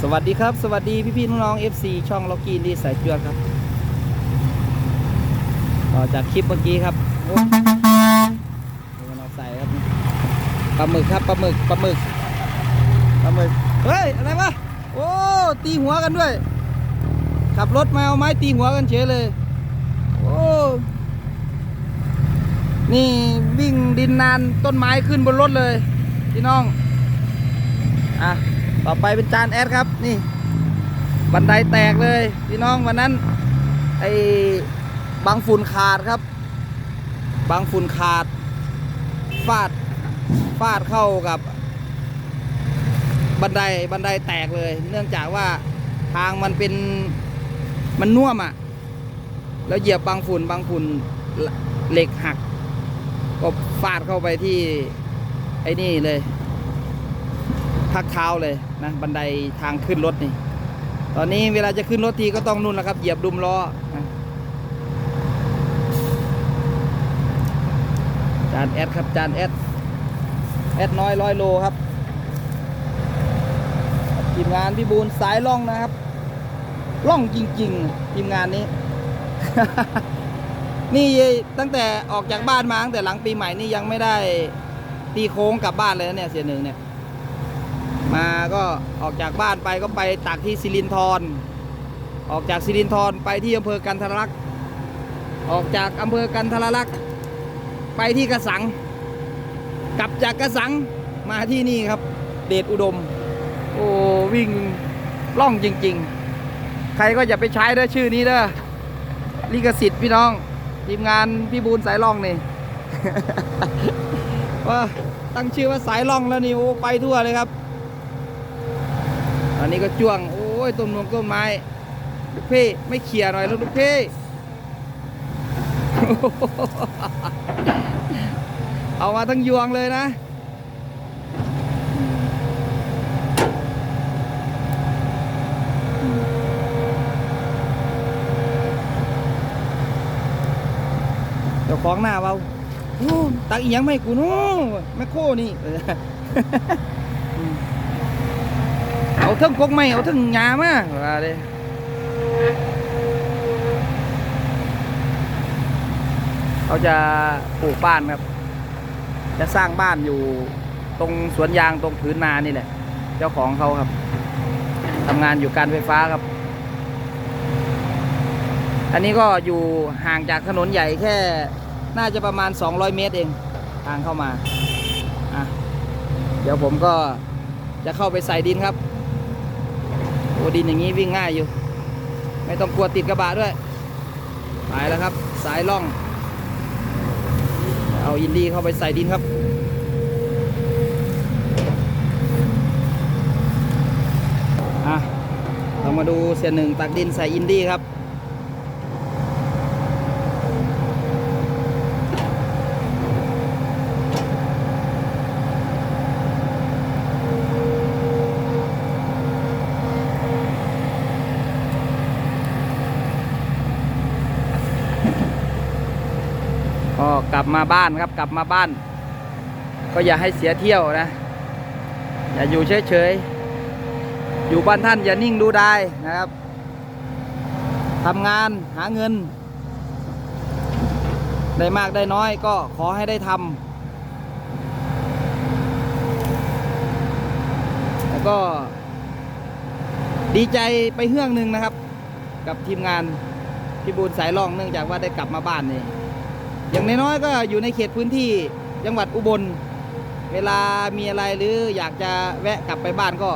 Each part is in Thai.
สวัสดีครับ สวัสดีพี่พี่น้องๆ FC ช่องล็อกกี้ดีสายจวดครับ ต่อจากคลิปเมื่อกี้ครับโอ้ยเดี๋ยวเราใส่ครับปลาหมึกครับปลาหมึกปลาหมึกปลาหมึกเฮ้ยอะไรวะโอ้ตีหัวกันด้วย ขับรถมาเอาไม้ตีหัวกันเฉยเลย โอ้นี่วิ่งดินนานต้นไม้ขึ้นบนรถเลยพี่น้องอะ ต่อไปเป็นจานแอดครับนี่ บันไดแตกเลย พี่น้องวันนั้นไอ้บางฝุ่นขาดครับ บางฝุ่นขาด ฟาดฟาดเข้ากับ บันไดบันไดแตกเลย เนื่องจากว่าทางมันเป็นมันน่วมอะ่ะ แล้วเหยียบบางฝุ่นบางฝุ่นเหล็กหัก ก็ฟาดเข้าไปที่ไอ้นี่เลย พักเท้าเลยนะ บันไดทางขึ้นรถนี่ ตอนนี้เวลาจะขึ้นรถทีก็ต้องนุ่นแล้วครับ เหยียบดุมล้อนะจานแอดครับจานแอดแอดน้อยร้อยโลครับทีมงานพี่บูนสายล่องนะครับ ล่องจริง ๆ ทีมงานนี้ นี่ตั้งแต่ออกจากบ้านมาตั้งแต่หลังปีใหม่นี่ยังไม่ได้ตีโค้งกลับบ้านเลยนะเนี่ยเสียหนึ่งเนี่ย มาก็ออกจากบ้านไปก็ไปตักที่สิรินทรออกจากสิรินทรไปที่อำเภอกันทรลักษณ์ออกจากอำเภอกันทรลักษณ์ไปที่กระสัง กลับจากกระสังมาที่นี่ครับ เดชอุดม โอ้วิ่งล่องจริง ๆ ใครก็อย่าไปใช้เด้อชื่อนี้เด้อลิขสิทธิ์พี่น้องทีมงานพี่บูนสายล่องนี่ว่าตั้งชื่อว่าสายล่องแล้วนี่โอ้ไปทั่วเลยครับ อันนี้ก็จ้วง โอ้ยต้นมงต้นไม้ ลูกเพ่ไม่เขี่ยหน่อยแล้วลูกเพ่เอามาทั้งยวงเลยนะ เจ้าของหน้าเบาตักอีหยังไม่กูนาะแม่โคนี่ เอาทั้งกกไม่เอาทั้งหญ้ามาว่าเด้เขาจะปลูกบ้านครับ จะสร้างบ้านอยู่ตรงสวนยางตรงผืนนานี่แหละ เจ้าของเขาครับทำงานอยู่การไฟฟ้าครับ อันนี้ก็อยู่ห่างจากถนนใหญ่แค่ น่าจะประมาณ 200 เมตรเองทางเข้ามาอะเดี๋ยวผมก็จะเข้าไปใส่ดินครับ อ้ดินอย่างนี้วิ่งง่ายอยู่ ไม่ต้องกลัวติดกระบะด้วยไปแล้วครับ สายล่อง เอาอินดี้เข้าไปใส่ดินครับอะเรามาดูเสียหนึ่งตักดินใส่อินดี้ครับ กลับมาบ้านครับ กลับมาบ้าน ก็อย่าให้เสียเที่ยวนะ อย่าอยู่เฉยๆ อยู่บ้านท่านอย่านิ่งดูได้นะครับทำงานหาเงิน ได้มากได้น้อยก็ขอให้ได้ทำแล้วก็ดีใจไปเฮื่องหนึ่งนะครับ กับทีมงานพี่บูนสายล่องเนื่องจากว่าได้กลับมาบ้านนี่ อย่างน้อยๆก็อยู่ในเขตพื้นที่จังหวัดอุบล เวลามีอะไรหรืออยากจะแวะกลับไปบ้านก็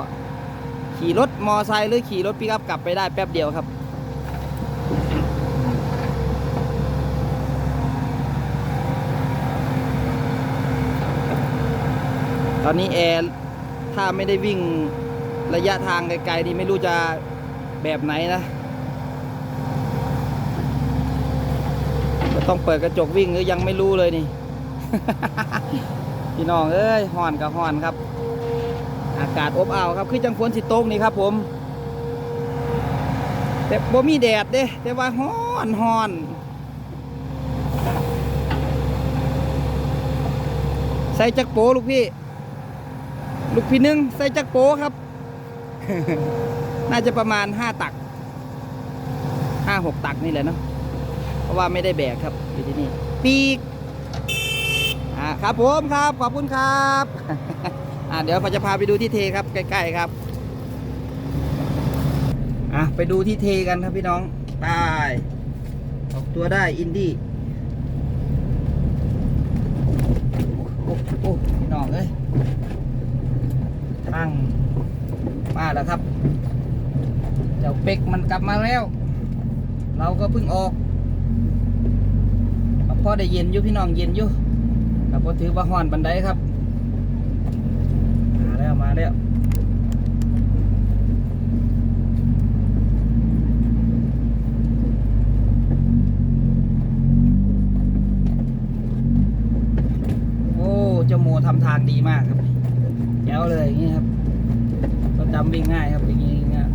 ขี่รถมอไซค์หรือขี่รถปิกอัพกลับไปได้แป๊บเดียวครับ ตอนนี้แอร์ถ้าไม่ได้วิ่งระยะทางไกลๆนี่ไม่รู้จะแบบไหนนะ จะ ต้องเปิดกระจกวิ่งหรือยังไม่รู้เลยนี่ พี่น้องเอ้ยห่อนกับห่อนครับ อากาศอบอ้าวครับคือจังฝนสิตกนี่ครับ ผม แต่บ่มีแดดเด้แต่ว่าฮ้อนฮ้อนใส่จักโปลูกพี่ ลูกพี่หนึงใส่จักโปครับ น่าจะประมาณห้าตักห้าหกตักนี่แหละเนาะ เพราะว่าไม่ได้แบกครับอยู่ที่นี่ปีกอ่าครับผมครับขอบคุณครับอ่าเดี๋ยวผมจะพาไปดูที่เทครับใกล้ๆครับอะไปดูที่เทกันครับพี่น้องไปออกตัวได้อินดี้โอ้โอ้พี่น้องเอ้ยตั้งมาแล้วครับ เจ้าเป็กมันกลับมาแล้ว เราก็เพิ่งออกก็พ อได้เย็นอยู่พี่น้องเย็นอยู่กับพอถือว่าห้อนบันไดครับ มาแล้วมาแล้วโอ้เจ้าโมทำทางดีมากครับแจ๋วเลยอย่างนี้ครับรถดำวิ่งง่ายครับอย่างนี้ง่าย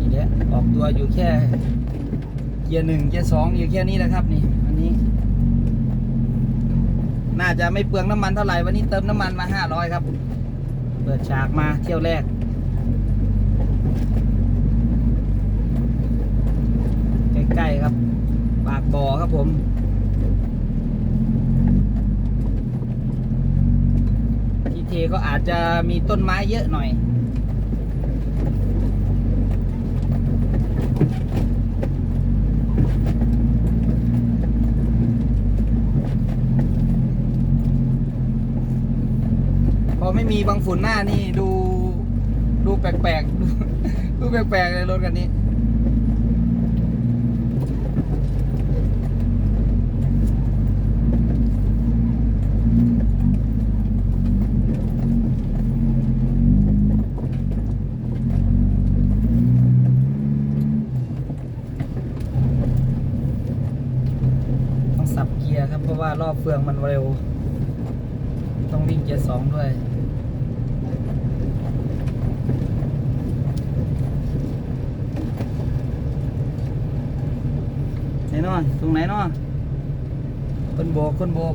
นี่แหละออกตัวอยู่ แค่เกียร์หนึ่งเกียร์สองอยู่แค่นี้แหละครับนี่อันนี้ น่าจะไม่เปลืองน้ำมันเท่าไหร่วันนี้เติมน้ำมันมาห้าร้อยครับ เปิดฉากมาเที่ยวแรกใกล้ๆครับ ปากบ่อครับผมทีเทก็อาจจะมีต้นไม้เยอะหน่อย พอไม่มีบางฝุ่นหน้านี่ดู ดูแปลกๆ ดูดูแปลกๆเลยรถคันนี้ ต้องสับเกียร์ครับ เพราะว่ารอบเฟืองมันเร็ว ต้องวิ่งเกียร์สองด้วยไหนนอนตรงไหนนอนคนโบกคนโบก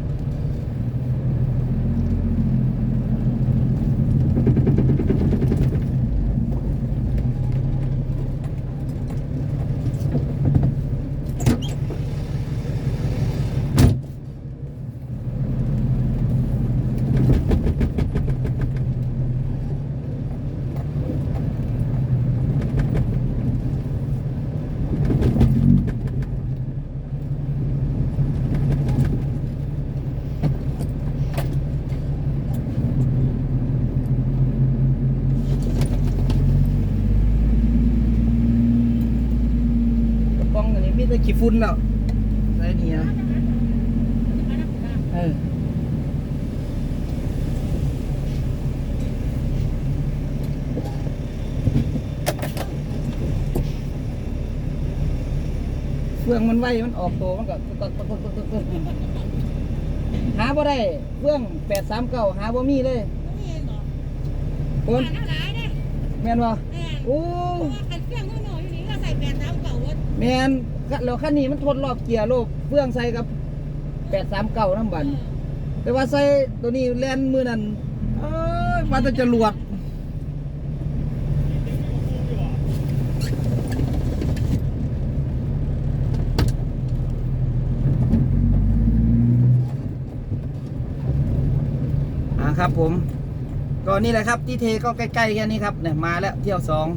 แต่ขี้ฝุ่นแล้วไรเนี่นะเออเฟืองมันไวมันออกตัวมันก็ตึกตึกตึกตึกตึกหาบ่ได้เฟืองแปดสามเก้าหาบ่มีเลยคนผ่านเท่าไหร่เนี่ยแม่นบ่แม่นโอ้คัน เครื่องเขาหน่อยอยู่นี่ก็ใส่แปดสามเก่าวัดแมนแล้วคันนี้มันทดรอบเกียร์โลบเฟื่องใส่กับแปดสามเก้าน้ำบันแต่ว่าใส่ตัวนี้แล่นมือนั้นเอ้ยมันจะจรวดอ่าครับผมก็นี่แหละครับที่เทก็ใกล้ๆแค่นี้ครับเนี่ยมาแล้วเที่ยวสอง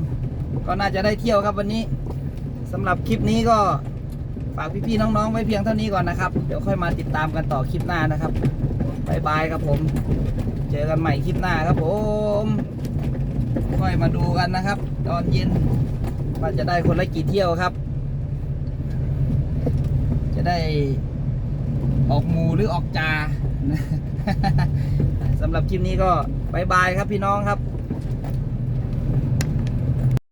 ก็น่าจะได้เที่ยวครับวันนี้ สำหรับคลิปนี้ก็ฝากพี่ๆน้องๆไว้เพียงเท่านี้ก่อนนะครับ เดี๋ยวค่อยมาติดตามกันต่อคลิปหน้านะครับบายบายครับผม เจอกันใหม่คลิปหน้าครับผม ค่อยมาดูกันนะครับ ตอนเย็นว่าจะได้คนละกี่เที่ยวครับ จะได้ออกมูหรือออกจาสำหรับคลิปนี้ก็บายบายครับพี่น้องครับ